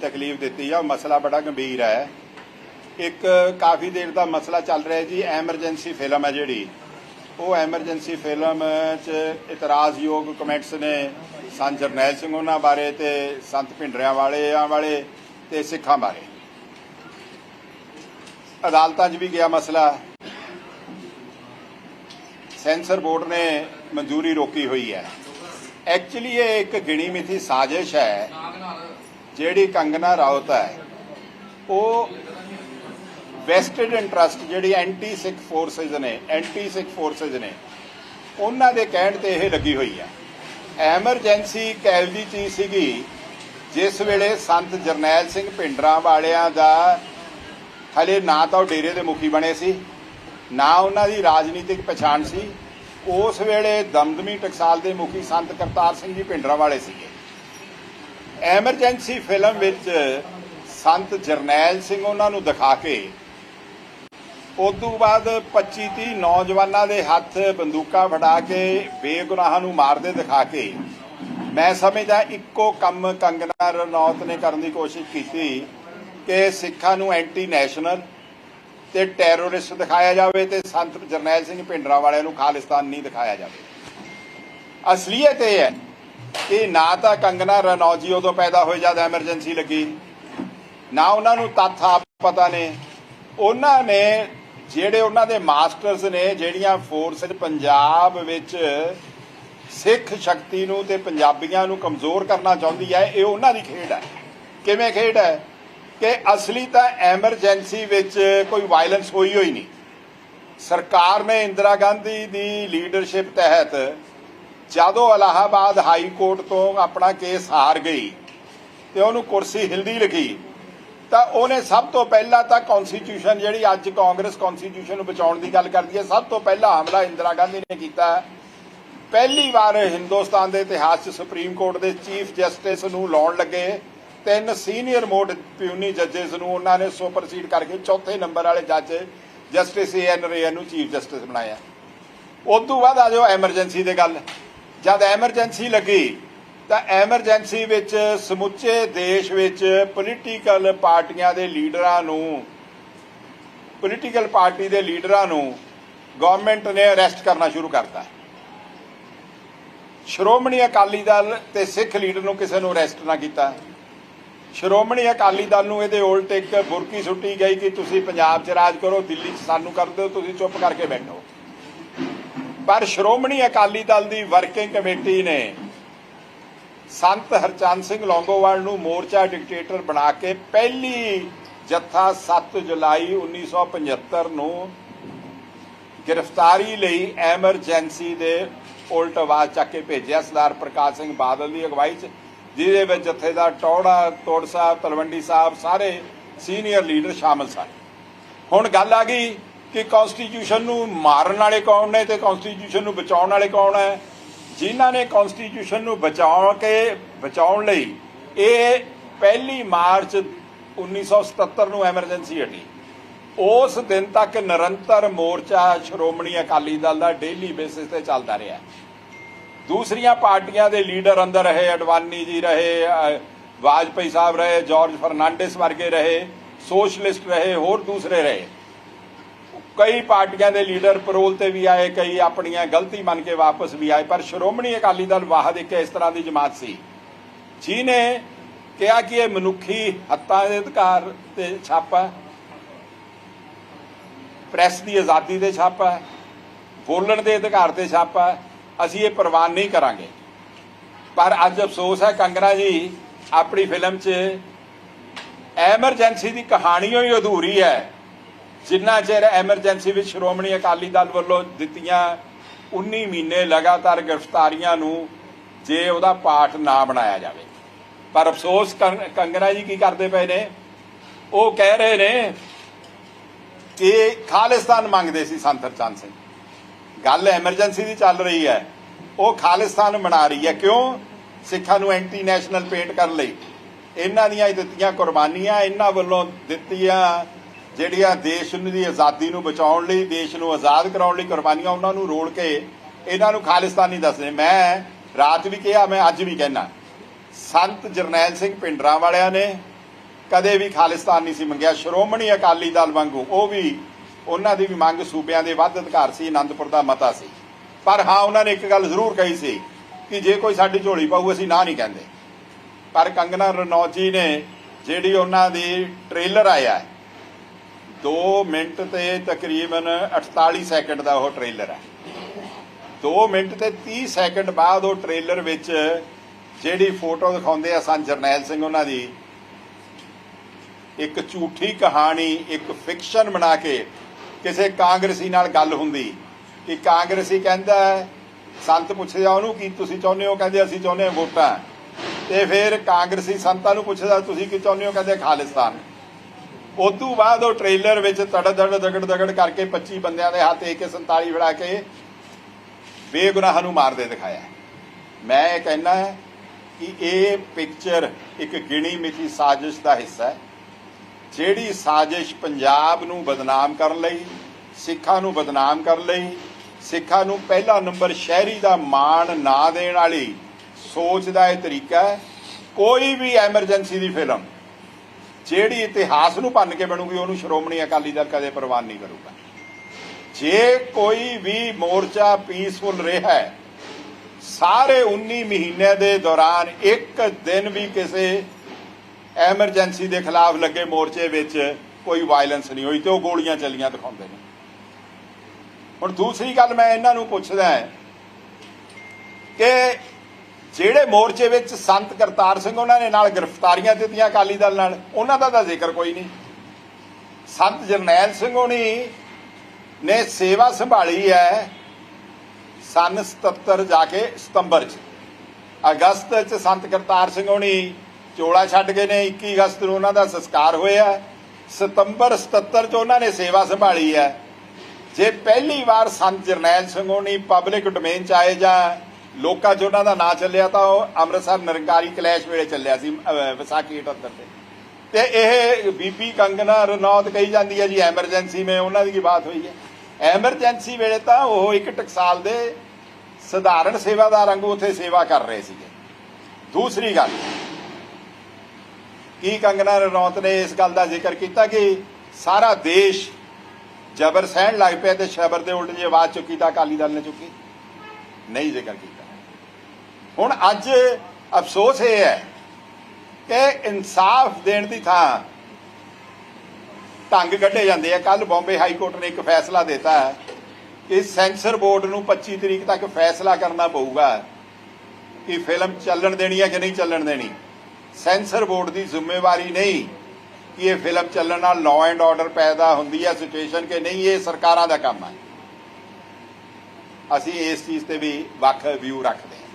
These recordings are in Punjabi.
ਤਕਲੀਫ ਦਿੱਤੀ ਆ, ਉਹ ਮਸਲਾ ਬੜਾ ਗੰਭੀਰ ਹੈ। ਇੱਕ ਕਾਫੀ ਦੇਰ ਦਾ ਮਸਲਾ ਚੱਲ ਰਿਹਾ ਜੀ, ਐਮਰਜੈਂਸੀ ਫਿਲਮ ਹੈ ਜਿਹੜੀ। ਉਹ ਐਮਰਜੈਂਸੀ ਫਿਲਮ 'ਚ ਇਤਰਾਜ਼ਯੋਗ ਕਮੈਂਟਸ ਨੇ ਸੰਤ ਜਰਨੈਲ ਸਿੰਘ ਉਹਨਾਂ ਬਾਰੇ ਤੇ ਸੰਤ ਭਿੰਡਰਿਆਂ ਵਾਲਿਆਂ ਵਾਲੇ ਤੇ ਸਿੱਖਾਂ ਬਾਰੇ। ਅਦਾਲਤਾਂ 'ਚ ਵੀ ਗਿਆ ਮਸਲਾ। ਸੈਂਸਰ ਬੋਰਡ ਨੇ ਮਨਜ਼ੂਰੀ ਰੋਕੀ ਹੋਈ ਹੈ। ਐਕਚੁਅਲੀ ਇਹ ਇੱਕ ਗਿਣੀ ਮਿਥੀ ਸਾਜ਼ਿਸ਼ ਹੈ ਜਿਹੜੀ ਕੰਗਨਾ ਰਾਉਤ ਹੈ, ਉਹ ਵੈਸਟਡ ਇੰਟਰਸਟ ਜਿਹੜੀ ਐਂਟੀ ਸਿੱਖ ਫੋਰਸਸ ਨੇ, ਐਂਟੀ ਸਿੱਖ ਫੋਰਸਸ ਨੇ, ਉਹਨਾਂ ਦੇ ਕਹਿਣ ਤੇ ਇਹ ਲੱਗੀ ਹੋਈ ਹੈ ਐਮਰਜੈਂਸੀ ਕੈਲਜੀ ਚੀਜ਼ ਸੀਗੀ, ਜਿਸ ਵੇਲੇ ਸੰਤ ਜਰਨੈਲ ਸਿੰਘ ਭਿੰਡਰਾਂ ਵਾਲਿਆਂ ਦਾ ਹਲੇ ਨਾ ਤਾਂ ਉਹ ਡੇਰੇ ਦੇ ਮੁਖੀ ਬਣੇ ਸੀ, ਨਾ ਉਹਨਾਂ ਦੀ ਰਾਜਨੀਤਿਕ ਪਛਾਣ ਸੀ, ਉਸ ਵੇਲੇ ਦਮਦਮੀ ਟਕਸਾਲ ਦੇ ਮੁਖੀ ਸੰਤ ਕਰਤਾਰ ਸਿੰਘ ਜੀ ਭਿੰਡਰਾਂ ਵਾਲੇ ਸੀਗੇ। ਐਮਰਜੈਂਸੀ ਫਿਲਮ ਵਿੱਚ ਸੰਤ ਜਰਨੈਲ ਸਿੰਘ ਉਹਨਾਂ ਨੂੰ ਦਿਖਾ ਕੇ, ਉਦੋਂ ਬਾਅਦ 25 30 ਨੌਜਵਾਨਾਂ ਦੇ ਹੱਥ ਬੰਦੂਕਾਂ ਫੜਾ ਕੇ ਬੇਗੁਨਾਹਾਂ ਨੂੰ ਮਾਰਦੇ ਦਿਖਾ ਕੇ, ਮੈਂ ਸਮਝਦਾ ਇੱਕੋ ਕੰਮ ਕੰਗਨਾ ਰਣੌਤ ਨੇ ਕਰਨ ਦੀ ਕੋਸ਼ਿਸ਼ ਕੀਤੀ ਕਿ ਸਿੱਖਾਂ ਨੂੰ ਐਂਟੀ ਨੈਸ਼ਨਲ ਤੇ ਟੈਰੋਰਿਸਟ ਦਿਖਾਇਆ ਜਾਵੇ ਤੇ ਸੰਤ ਜਰਨੈਲ ਸਿੰਘ ਭਿੰਡਰਾਂ ਵਾਲਿਆਂ ਨੂੰ ਖਾਲਿਸਤਾਨ ਨਹੀਂ ਦਿਖਾਇਆ ਜਾਵੇ। ਅਸਲੀਅਤ ਇਹ ਹੈ ਕਿ ਨਾ ਤਾਂ ਕੰਗਨਾ ਰਣੌਤ ਜੀ, ਉਦੋਂ ਪੈਦਾ ਹੋਏ ਜਦ ਐਮਰਜੈਂਸੀ ਲੱਗੀ। ਨਾ ਉਹਨਾਂ ਨੂੰ ਤੱਥ ਆਪ ਪਤਾ ਨੇ। ਉਹਨਾਂ ਨੇ, ਜਿਹੜੇ ਉਹਨਾਂ ਦੇ ਮਾਸਟਰਸ ਨੇ, ਜਿਹੜੀਆਂ ਫੋਰਸਸ ਪੰਜਾਬ ਵਿੱਚ ਸਿੱਖ ਸ਼ਕਤੀ ਨੂੰ ਤੇ ਪੰਜਾਬੀਆਂ ਨੂੰ ਕਮਜ਼ੋਰ ਕਰਨਾ ਚਾਹੁੰਦੀ ਹੈ, ਇਹ ਉਹਨਾਂ ਦੀ ਖੇਡ ਹੈ। ਕਿਵੇਂ ਖੇਡ ਹੈ? ਕਿ ਅਸਲੀ ਤਾਂ ਐਮਰਜੈਂਸੀ ਵਿੱਚ ਕੋਈ ਵਾਇਲੈਂਸ ਹੋਈ ਹੋਈ ਨਹੀਂ। ਸਰਕਾਰ ਨੇ ਇੰਦਰਾ ਗਾਂਧੀ ਦੀ ਲੀਡਰਸ਼ਿਪ ਤਹਿਤ ਜਦੋਂ ਇਲਾਹਾਬਾਦ ਹਾਈ ਕੋਰਟ ਤੋਂ ਆਪਣਾ ਕੇਸ ਹਾਰ ਗਈ ਤੇ ਉਹਨੂੰ ਕੁਰਸੀ ਹਿਲਦੀ ਲਿਖੀ, ਤਾਂ ਉਹਨੇ ਸਭ ਤੋਂ ਪਹਿਲਾਂ ਤਾਂ ਕਨਸਟੀਟਿਊਸ਼ਨ ਜਿਹੜੀ ਅੱਜ ਕਾਂਗਰਸ ਕਨਸਟੀਟਿਊਸ਼ਨ ਨੂੰ ਬਚਾਉਣ ਦੀ ਗੱਲ ਕਰਦੀ ਹੈ, ਸਭ ਤੋਂ ਪਹਿਲਾ ਹਮਲਾ ਇੰਦਰਾ ਗਾਂਧੀ ਨੇ ਕੀਤਾ ਪਹਿਲੀ ਵਾਰ ਹਿੰਦੁਸਤਾਨ ਦੇ ਇਤਿਹਾਸ 'ਚ ਸੁਪਰੀਮ ਕੋਰਟ ਦੇ ਚੀਫ ਜਸਟਿਸ ਨੂੰ ਲਾਉਣ ਲੱਗੇ, ਤਿੰਨ ਸੀਨੀਅਰ ਮੋਡ ਪਿਊਨੀ ਜੱਜਸ ਨੂੰ ਉਹਨਾਂ ਨੇ ਸੁਪਰਸੀਡ ਕਰਕੇ ਚੌਥੇ ਨੰਬਰ ਵਾਲੇ ਜੱਜ ਜਸਟਿਸ ਏ ਐਨ ਰੇ ਨੂੰ ਚੀਫ ਜਸਟਿਸ ਬਣਾਇਆ। ਉਸ ਤੋਂ ਬਾਅਦ ਆ ਜਾਓ ਐਮਰਜੈਂਸੀ ਦੇ ਗੱਲ। ਜਦ ਐਮਰਜੈਂਸੀ ਲੱਗੀ, ਤਾਂ ਐਮਰਜੈਂਸੀ ਵਿੱਚ ਸਮੁੱਚੇ ਦੇਸ਼ ਵਿੱਚ ਪੋਲੀਟੀਕਲ ਪਾਰਟੀਆਂ ਦੇ ਲੀਡਰਾਂ ਨੂੰ ਪੋਲੀਟੀਕਲ ਪਾਰਟੀ ਦੇ ਲੀਡਰਾਂ ਨੂੰ ਗਵਰਨਮੈਂਟ ਨੇ ਅਰੈਸਟ ਕਰਨਾ ਸ਼ੁਰੂ ਕਰਤਾ। ਸ਼੍ਰੋਮਣੀ ਅਕਾਲੀ ਦਲ ਤੇ ਸਿੱਖ ਲੀਡਰ ਨੂੰ ਕਿਸੇ ਨੂੰ ਅਰੈਸਟ ਨਾ ਕੀਤਾ। ਸ਼੍ਰੋਮਣੀ ਅਕਾਲੀ ਦਲ ਨੂੰ ਇਹਦੇ ਉਲਟ ਇੱਕ ਬੁਰਕੀ ਸੁੱਟੀ ਗਈ ਕਿ ਤੁਸੀਂ ਪੰਜਾਬ 'ਚ ਰਾਜ ਕਰੋ, ਦਿੱਲੀ 'ਚ ਸਾਨੂੰ ਕਰ ਦਿਓ, ਤੁਸੀਂ ਚੁੱਪ ਕਰਕੇ ਬੈਠੋ। ਪਰ ਸ਼੍ਰੋਮਣੀ ਅਕਾਲੀ ਦਲ ਦੀ ਵਰਕਿੰਗ ਕਮੇਟੀ ਨੇ ਸੰਤ ਹਰਚੰਦ ਸਿੰਘ ਲੌਂਗੋਵਾਲ ਨੂੰ ਮੋਰਚਾ ਡਿਕਟੇਟਰ ਬਣਾ ਕੇ ਪਹਿਲੀ ਜੱਥਾ 7 ਜੁਲਾਈ 1975 ਨੂੰ ਗ੍ਰਿਫਤਾਰੀ ਲਈ ਐਮਰਜੈਂਸੀ ਦੇ ਉਲਟ ਆਵਾਜ਼ ਚੱਕ ਕੇ ਭੇਜਿਆ ਸਰਦਾਰ ਪ੍ਰਕਾਸ਼ ਸਿੰਘ ਬਾਦਲ ਦੀ ਅਗਵਾਈ 'ਚ, ਜਿਹਦੇ ਵਿੱਚ ਜਥੇਦਾਰ ਟੌੜਾ, ਤੋੜ ਸਾਹਿਬ, ਤਲਵੰਡੀ ਸਾਹਿਬ, ਸਾਰੇ ਸੀਨੀਅਰ ਲੀਡਰ ਸ਼ਾਮਲ ਸਨ। ਹੁਣ ਗੱਲ ਆ ਗਈ ਕਿ ਕਨਸਟੀਟਿਊਸ਼ਨ ਨੂੰ ਮਾਰਨ ਵਾਲੇ ਕੌਣ ਨੇ ਤੇ ਕਨਸਟੀਟਿਊਸ਼ਨ ਨੂੰ ਬਚਾਉਣ ਵਾਲੇ ਕੌਣ ਹੈ? ਜਿਨ੍ਹਾਂ ਨੇ ਕਨਸਟੀਟਿਊਸ਼ਨ ਨੂੰ ਬਚਾਉਣ ਕੇ ਬਚਾਉਣ ਲਈ ਇਹ ਪਹਿਲੀ ਮਾਰਚ 1977 ਨੂੰ ਐਮਰਜੈਂਸੀ ਹਟੀ। ਉਸ ਦਿਨ ਤੱਕ ਨਿਰੰਤਰ ਮੋਰਚਾ ਸ਼੍ਰੋਮਣੀ ਅਕਾਲੀ ਦਲ ਦਾ ਡੇਲੀ ਬੇਸਿਸ ਤੇ ਚੱਲਦਾ ਰਿਹਾ। ਦੂਸਰੀਆਂ ਪਾਰਟੀਆਂ ਦੇ ਲੀਡਰ ਅੰਦਰ ਰਹੇ ਅਡਵਾਨੀ ਜੀ ਰਹੇ ਅ, ਵਾਜਪਾਈ ਸਾਹਿਬ ਰਹੇ ਜਾਰਜ ਫਰਨਾਂਡਿਸ ਵਰਗੇ ਰਹੇ ਸੋਸ਼ਲਿਸਟ ਰਹੇ ਹੋਰ ਦੂਸਰੇ ਰਹੇ। ਕਈ ਪਾਰਟੀਆਂ ਦੇ ਲੀਡਰ ਪਰੋਲ ਤੇ ਵੀ ਆਏ, ਕਈ ਆਪਣੀਆਂ ਗਲਤੀ ਮੰਨ ਕੇ ਵਾਪਸ ਵੀ ਆਏ, ਪਰ ਸ਼੍ਰੋਮਣੀ ਅਕਾਲੀ ਦਲ ਵਾਹਦ ਇੱਕ ਇਸ ਤਰ੍ਹਾਂ ਦੀ ਜਮਾਤ ਸੀ। ਜਿਹਨੇ ਕਿਹਾ ਕਿ ਇਹ ਮਨੁੱਖੀ ਹੱਤਾਂ ਦੇ ਅਧਿਕਾਰ ਤੇ ਛਾਪਾ ਹੈ, ਪ੍ਰੈਸ ਦੀ ਆਜ਼ਾਦੀ ਤੇ ਛਾਪਾ ਹੈ, ਬੋਲਣ ਦੇ ਅਧਿਕਾਰ ਤੇ ਛਾਪਾ ਹੈ, ਅਸੀਂ ਇਹ ਪ੍ਰਵਾਨ ਨਹੀਂ ਕਰਾਂਗੇ। ਪਰ ਅੱਜ ਅਫਸੋਸ ਹੈ ਕੰਗਨਾ ਜੀ, ਆਪਣੀ ਫਿਲਮ 'ਚ ਐਮਰਜੈਂਸੀ ਦੀ ਕਹਾਣੀ ਹੀ ਅਧੂਰੀ ਹੈ। ਜਿੰਨਾ ਚਿਰ ਐਮਰਜੈਂਸੀ ਵਿੱਚ ਸ਼੍ਰੋਮਣੀ ਅਕਾਲੀ ਦਲ ਵੱਲੋਂ ਦਿੱਤੀਆਂ 19 ਮਹੀਨੇ ਲਗਾਤਾਰ ਗ੍ਰਿਫਤਾਰੀਆਂ ਨੂੰ ਜੇ ਉਹਦਾ ਪਾਠ ਨਾ ਬਣਾਇਆ ਜਾਵੇ। ਪਰ ਅਫਸੋਸ ਕੰਗ- ਕੰਗਨਾ ਜੀ ਕੀ ਕਰਦੇ ਪਏ ਨੇ? ਉਹ ਕਹਿ ਰਹੇ ਨੇ ਕਿ ਖਾਲਿਸਤਾਨ ਮੰਗਦੇ ਸੀ ਸੰਤਰ ਚੰਦ ਸਿੰਘ। ਗੱਲ ਐਮਰਜੈਂਸੀ ਦੀ ਚੱਲ ਰਹੀ ਹੈ। ਉਹ ਖਾਲਿਸਤਾਨ ਬਣਾ ਰਹੀ ਹੈ। ਕਿਉਂ? ਸਿੱਖਾਂ ਨੂੰ ਐਂਟੀ ਨੈਸ਼ਨਲ ਪੇਂਟ ਕਰਨ ਲਈ। ਇਹਨਾਂ ਦੀਆਂ ਦਿੱਤੀਆਂ ਕੁਰਬਾਨੀਆਂ, ਇਹਨਾਂ ਵੱਲੋਂ ਦਿੱਤੀਆਂ ਜਿਹੜੀਆਂ ਦੇਸ਼ ਦੀ ਆਜ਼ਾਦੀ ਨੂੰ ਬਚਾਉਣ ਲਈ, ਦੇਸ਼ ਨੂੰ ਆਜ਼ਾਦ ਕਰਾਉਣ ਲਈ ਕੁਰਬਾਨੀਆਂ ਉਹਨਾਂ ਨੂੰ ਰੋਲ ਕੇ ਇਹਨਾਂ ਨੂੰ ਖਾਲਿਸਤਾਨੀ ਦੱਸਦੇ। ਮੈਂ ਰਾਤ ਵੀ ਕਿਹਾ, ਮੈਂ ਅੱਜ ਵੀ ਕਹਿਣਾ ਸੰਤ ਜਰਨੈਲ ਸਿੰਘ ਪਿੰਡਰਾਂ ਵਾਲਿਆਂ ਨੇ ਕਦੇ ਵੀ ਖਾਲਿਸਤਾਨ ਨਹੀਂ ਸੀ ਮੰਗਿਆ। ਸ਼੍ਰੋਮਣੀ ਅਕਾਲੀ ਦਲ ਵਾਂਗੂ ਉਹ ਵੀ ਉਹਨਾਂ ਦੀ ਵੀ ਮੰਗ ਸੂਬਿਆਂ ਦੇ ਵੱਧ ਅਧਿਕਾਰ ਸੀ ਆਨੰਦਪੁਰ ਦਾ ਮਤਾ ਸੀ। ਪਰ ਹਾਂ, ਉਹਨਾਂ ਨੇ ਇੱਕ ਗੱਲ ਜ਼ਰੂਰ ਕਹੀ ਸੀ ਕਿ ਜੇ ਕੋਈ ਸਾਡੀ ਝੋਲੀ ਪਾਊ, ਅਸੀਂ ਨਾ ਨਹੀਂ ਕਹਿੰਦੇ। ਪਰ ਕੰਗਨਾ ਰਣੌਤ ਜੀ ਨੇ ਜਿਹੜੀ ਉਹਨਾਂ ਦੀ ਟ੍ਰੇਲਰ ਆਇਆ 2 ਮਿੰਟ ਤੇ ਤਕਰੀਬਨ 48 ਸੈਕਿੰਡ ਦਾ ਉਹ ਟ੍ਰੇਲਰ ਹੈ। 2 ਮਿੰਟ ਤੇ 30 ਸੈਕਿੰਡ ਬਾਅਦ ਉਹ ਟ੍ਰੇਲਰ ਵਿੱਚ ਜਿਹੜੀ ਫੋਟੋ ਦਿਖਾਉਂਦੇ ਆ ਸਨ ਜਰਨੈਲ ਸਿੰਘ ਉਹਨਾਂ ਦੀ, ਇੱਕ ਝੂਠੀ ਕਹਾਣੀ, ਇੱਕ ਫਿਕਸ਼ਨ ਬਣਾ ਕੇ ਕਿਸੇ ਕਾਂਗਰਸੀ ਨਾਲ ਗੱਲ ਹੁੰਦੀ। ਕਿ ਕਾਂਗਰਸੀ ਕਹਿੰਦਾ ਸੰਤ ਪੁੱਛਦਾ ਉਹਨੂੰ ਕੀ ਤੁਸੀਂ ਚਾਹੁੰਦੇ ਹੋ? ਕਹਿੰਦੇ, ਅਸੀਂ ਚਾਹੁੰਦੇ ਹਾਂ ਵੋਟਾਂ। ਤੇ ਫਿਰ ਕਾਂਗਰਸੀ ਸੰਤਾਂ ਨੂੰ ਪੁੱਛਦਾ, ਤੁਸੀਂ ਕੀ ਚਾਹੁੰਦੇ ਹੋ? ਕਹਿੰਦੇ, ਖਾਲਿਸਤਾਨ। ਉਦੋਂ ਬਾਅਦ ਉਹ ਟ੍ਰੇਲਰ ਵਿੱਚ ਤੜ ਦੜ ਦਗੜ ਦਗੜ ਕਰਕੇ 25 ਬੰਦਿਆਂ ਦੇ ਹੱਥ AK47 ਫੜਾ ਕੇ ਬੇਗੁਨਾਹਾਂ ਨੂੰ ਮਾਰਦੇ ਦਿਖਾਇਆ। ਮੈਂ ਇਹ ਕਹਿਣਾ ਹੈ ਕਿ ਇਹ ਪਿਕਚਰ ਇੱਕ ਗਿਣੀ ਮਿਥੀ ਸਾਜ਼ਿਸ਼ ਦਾ ਹਿੱਸਾ ਹੈ। ਜਿਹੜੀ ਸਾਜ਼ਿਸ਼ ਪੰਜਾਬ ਨੂੰ ਬਦਨਾਮ ਕਰਨ ਲਈ, ਸਿੱਖਾਂ ਨੂੰ ਬਦਨਾਮ ਕਰਨ ਲਈ, ਸਿੱਖਾਂ ਨੂੰ ਪਹਿਲਾ ਨੰਬਰ ਸ਼ਹਿਰੀ ਦਾ ਮਾਣ ਨਾ ਦੇਣ ਵਾਲੀ ਸੋਚ ਦਾ ਇਹ ਤਰੀਕਾ ਹੈ। ਕੋਈ ਵੀ ਐਮਰਜੈਂਸੀ ਦੀ ਫਿਲਮ ਜਿਹੜੀ ਇਤਿਹਾਸ ਨੂੰ ਭੰਨ ਕੇ ਬਣੂਗੀ, ਉਹਨੂੰ ਸ਼੍ਰੋਮਣੀ ਅਕਾਲੀ ਦਲ ਕਦੇ ਪ੍ਰਵਾਨ ਨਹੀਂ ਕਰੂਗਾ। ਜੇ ਕੋਈ ਵੀ ਮੋਰਚਾ ਪੀਸਫੁਲ ਰਿਹਾ ਹੈ, ਸਾਰੇ 19 ਮਹੀਨੇ ਦੇ ਦੌਰਾਨ ਇੱਕ ਦਿਨ ਵੀ ਕਿਸੇ ਐਮਰਜੈਂਸੀ ਦੇ ਖਿਲਾਫ ਲੱਗੇ ਮੋਰਚੇ ਵਿੱਚ ਕੋਈ ਵਾਇਲੈਂਸ ਨਹੀਂ ਹੋਈ ਤੇ ਉਹ ਗੋਲੀਆਂ ਚੱਲੀਆਂ ਦਿਖਾਉਂਦੇ ਨੇ। ਹੁਣ ਦੂਸਰੀ ਗੱਲ ਮੈਂ ਇਹਨਾਂ ਨੂੰ ਪੁੱਛਦਾ ਹਾਂ ਕਿ ਜਿਹੜੇ ਮੋਰਚੇ ਵਿੱਚ ਸੰਤ ਕਰਤਾਰ ਸਿੰਘ ਉਹਨਾਂ ਨੇ ਨਾਲ ਗ੍ਰਿਫਤਾਰੀਆਂ ਦਿੱਤੀਆਂ ਅਕਾਲੀ ਦਲ ਨਾਲ, ਉਹਨਾਂ ਦਾ ਤਾਂ ਜ਼ਿਕਰ ਕੋਈ ਨਹੀਂ। ਸੰਤ ਜਰਨੈਲ ਸਿੰਘ ਹੋਣੀ ਨੇ ਸੇਵਾ ਸੰਭਾਲੀ ਹੈ ਸਨ 77 ਜਾ ਕੇ ਸਤੰਬਰ ਚ। ਅਗਸਤ ਚ ਸੰਤ ਕਰਤਾਰ ਸਿੰਘ ਹੋਣੀ ਚੋਲਾ ਛੱਡ ਗਏ ਨੇ 21 ਅਗਸਤ ਨੂੰ ਉਹਨਾਂ ਦਾ ਸੰਸਕਾਰ ਹੋਇਆ ਸਤੰਬਰ 77 ਚ ਉਹਨਾਂ ਨੇ ਸੇਵਾ ਸੰਭਾਲੀ ਹੈ। ਜੇ ਪਹਿਲੀ ਵਾਰ ਸੰਤ ਜਰਨੈਲ ਸਿੰਘ ਹੋਣੀ ਪਬਲਿਕ ਡੋਮੇਨ ਚ ਆਏ ਜਾਂ ਲੋਕਾਂ 'ਚ ਉਹਨਾਂ ਦਾ ਨਾਂ ਚੱਲਿਆ ਤਾਂ ਉਹ ਅੰਮ੍ਰਿਤਸਰ ਨਿਰੰਕਾਰੀ ਕਲੈਸ਼ ਵੇਲੇ ਚੱਲਿਆ ਸੀ ਵਿਸਾਖੀ 78 ਤੇ। ਤੇ ਇਹ ਬੀਬੀ ਕੰਗਨਾ ਰਣੌਤ ਕਹੀ ਜਾਂਦੀ ਹੈ ਜੀ ਐਮਰਜੈਂਸੀ ਮੇ ਉਹਨਾਂ ਦੀ ਕੀ ਬਾਤ ਹੋਈ ਹੈ? ਐਮਰਜੈਂਸੀ ਵੇਲੇ ਤਾਂ ਉਹ ਇੱਕ ਟਕਸਾਲ ਦੇ ਸਧਾਰਨ ਸੇਵਾਦਾਰ ਵਾਂਗੂ ਉੱਥੇ ਸੇਵਾ ਕਰ ਰਹੇ ਸੀਗੇ। ਦੂਸਰੀ ਗੱਲ, ਕੀ ਕੰਗਨਾ ਰਣੌਤ ਨੇ ਇਸ ਗੱਲ ਦਾ ਜ਼ਿਕਰ ਕੀਤਾ ਕਿ ਸਾਰਾ ਦੇਸ਼ ਜਬਰ ਸਹਿਣ ਲੱਗ ਪਿਆ ਤੇ ਸ਼ਬਰ ਦੇ ਉਲਟ ਜੇ ਆਵਾਜ਼ ਚੁੱਕੀ ਤਾਂ ਅਕਾਲੀ ਦਲ ਨੇ ਚੁੱਕੀ? ਨਹੀਂ ਜ਼ਿਕਰ ਕੀਤਾ। ਹੁਣ ਅੱਜ ਅਫਸੋਸ ਇਹ ਹੈ ਕਿ ਇਨਸਾਫ ਦੇਣ ਦੀ ਥਾਂ ਢੰਗ ਕੱਢੇ ਜਾਂਦੇ ਆ। ਕੱਲ ਬੰਬੇ ਹਾਈ ਕੋਰਟ ਨੇ ਇੱਕ ਫੈਸਲਾ ਦਿੱਤਾ ਹੈ ਕਿ ਸੈਂਸਰ ਬੋਰਡ ਨੂੰ 25 ਤਰੀਕ ਤੱਕ ਫੈਸਲਾ ਕਰਨਾ ਪਊਗਾ ਕਿ ਫਿਲਮ ਚੱਲਣ ਦੇਣੀ ਹੈ ਕਿ ਨਹੀਂ ਚੱਲਣ ਦੇਣੀ। ਸੈਂਸਰ ਬੋਰਡ ਦੀ ਜ਼ਿੰਮੇਵਾਰੀ ਨਹੀਂ ਕਿ ਇਹ ਫਿਲਮ ਚੱਲਣ ਨਾਲ ਲਾਅ ਐਂਡ ਆਰਡਰ ਪੈਦਾ ਹੁੰਦੀ ਹੈ ਸਿਚੁਏਸ਼ਨ ਕਿ ਨਹੀਂ, ਇਹ ਸਰਕਾਰਾਂ ਦਾ ਕੰਮ ਹੈ। ਅਸੀਂ ਇਸ ਚੀਜ਼ ਤੇ ਵੀ ਵੱਖ ਵਿਊ ਰੱਖਦੇ ਹਾਂ।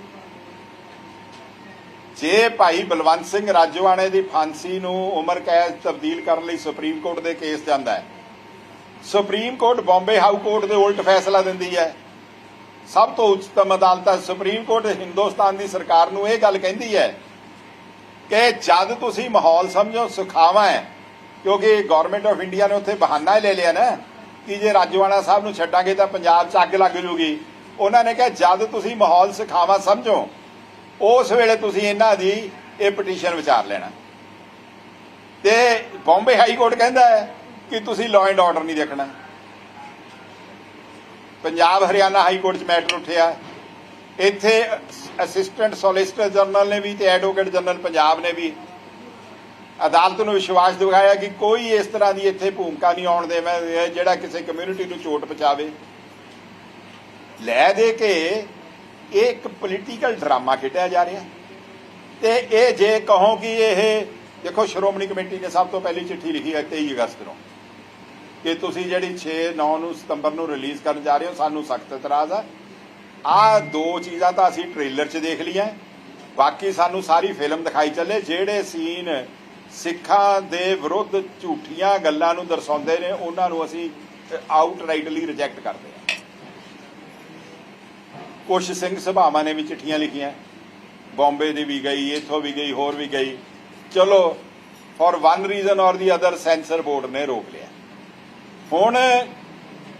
ਜੇ ਭਾਈ ਬਲਵੰਤ ਸਿੰਘ ਰਾਜਵਾਣੇ ਦੀ ਫਾਂਸੀ ਨੂੰ ਉਮਰ ਕੈਦ ਤਬਦੀਲ ਕਰਨ ਲਈ ਸੁਪਰੀਮ ਕੋਰਟ ਦੇ ਕੇਸ ਜਾਂਦਾ ਹੈ, supreme court Bombay high court ਦੇ ਉਲਟ ਫੈਸਲਾ ਦਿੰਦੀ ਹੈ। ਸਭ ਤੋਂ ਉੱਚਤਮ ਅਦਾਲਤ ਹੈ ਸੁਪਰੀਮ ਕੋਰਟ ਹਿੰਦੁਸਤਾਨ ਦੀ ਸਰਕਾਰ ਨੂੰ ਇਹ ਗੱਲ ਕਹਿੰਦੀ ਹੈ ਕਿ ਜਦ ਤੁਸੀਂ ਮਾਹੌਲ ਸਮਝੋ, ਸੁਖਾਵਾ ਹੈ, ਕਿਉਂਕਿ ਗਵਰਨਮੈਂਟ ਆਫ ਇੰਡੀਆ ਨੇ ਉੱਥੇ ਬਹਾਨਾ ਲੈ ਲਿਆ ਨਾ, ਕਿ ਜੇ ਰਾਜਵਾਣਾ ਸਾਹਿਬ ਨੂੰ ਛੱਡਾਂਗੇ ਤਾਂ ਪੰਜਾਬ 'ਚ ਅੱਗ ਲੱਗ ਜੂਗੀ। ਉਹਨਾਂ ਨੇ ਕਿਹਾ, ਜਦ ਤੁਸੀਂ ਮਾਹੌਲ ਸੁਖਾਵਾ ਸਮਝੋ ਉਸ ਵੇਲੇ ਤੁਸੀਂ ਇਹਨਾਂ ਦੀ ਇਹ ਪਟੀਸ਼ਨ ਵਿਚਾਰ ਲੈਣਾ। ਤੇ ਬੰਬੇ ਹਾਈ ਕੋਰਟ ਕਹਿੰਦਾ ਹੈ ਕਿ ਤੁਸੀਂ ਲਾਅ ਐਂਡ ਆਰਡਰ ਨਹੀਂ ਦੇਖਣਾ। ਪੰਜਾਬ ਹਰਿਆਣਾ ਹਾਈ ਕੋਰਟ 'ਚ ਮੈਟਰ ਉੱਠਿਆ। ਇੱਥੇ ਅਸਿਸਟੈਂਟ ਸੋਲਿਸਟਰ ਜਨਰਲ ਨੇ ਵੀ ਤੇ ਐਡਵੋਕੇਟ ਜਨਰਲ ਪੰਜਾਬ ਨੇ ਵੀ ਅਦਾਲਤ ਨੂੰ ਵਿਸ਼ਵਾਸ ਦਿਵਾਇਆ ਕਿ ਕੋਈ ਇਸ ਤਰ੍ਹਾਂ ਦੀ ਇੱਥੇ ਭੂਮਿਕਾ ਨਹੀਂ ਆਉਣ ਦੇਵੇ, ਜਿਹੜਾ ਕਿਸੇ ਕਮਿਊਨਿਟੀ ਨੂੰ ਚੋਟ ਪਹੁੰਚਾਵੇ। ਲੈ ਦੇ ਕੇ ਇਹ ਇੱਕ ਪੋਲੀਟੀਕਲ ਡਰਾਮਾ ਖੇਡਿਆ ਜਾ ਰਿਹਾ। ਤੇ ਇਹ ਜੇ ਕਹੋ ਕਿ ਇਹ ਦੇਖੋ, ਸ਼੍ਰੋਮਣੀ ਕਮੇਟੀ ਨੇ ਸਭ ਤੋਂ ਪਹਿਲੀ ਚਿੱਠੀ ਲਿਖੀ ਹੈ 23 ਅਗਸਤ ਨੂੰ ਕਿ ਤੁਸੀਂ ਜਿਹੜੀ 6 9 ਨੂੰ ਸਤੰਬਰ ਨੂੰ ਰਿਲੀਜ਼ ਕਰਨ ਜਾ ਰਹੇ ਹੋ, ਸਾਨੂੰ ਸਖਤ ਇਤਰਾਜ਼ ਆ। ਆ ਦੋ ਚੀਜ਼ਾਂ ਤਾਂ ਅਸੀਂ ਟ੍ਰੇਲਰ 'ਚ ਦੇਖ ਲਈਆਂ। ਬਾਕੀ ਸਾਨੂੰ ਸਾਰੀ ਫਿਲਮ ਦਿਖਾਈ ਚੱਲੇ, ਜਿਹੜੇ ਸੀਨ ਸਿੱਖਾਂ ਦੇ ਵਿਰੁੱਧ ਝੂਠੀਆਂ ਗੱਲਾਂ ਨੂੰ ਦਰਸਾਉਂਦੇ ਨੇ, ਉਹਨਾਂ ਨੂੰ ਅਸੀਂ ਆਊਟਰਾਈਟਲੀ ਰਿਜੈਕਟ ਕਰਦੇ ਹਾਂ ਕੁਸ਼ ਸਿੰਘ ਸਭਾਵਾਂ ਨੇ ਵੀ ਚਿੱਠੀਆਂ ਲਿਖੀਆਂ। ਬੰਬੇ ਦੀ ਵੀ ਗਈ, ਇੱਥੋਂ ਵੀ ਗਈ, ਹੋਰ ਵੀ ਗਈ। ਚਲੋ ਫॉर ਵਨ ਰੀਜ਼ਨ ਔਰ ਦੀ ਅਦਰ ਸੈਂਸਰ ਬੋਰਡ ਨੇ ਰੋਕ ਲਿਆ। ਹੁਣ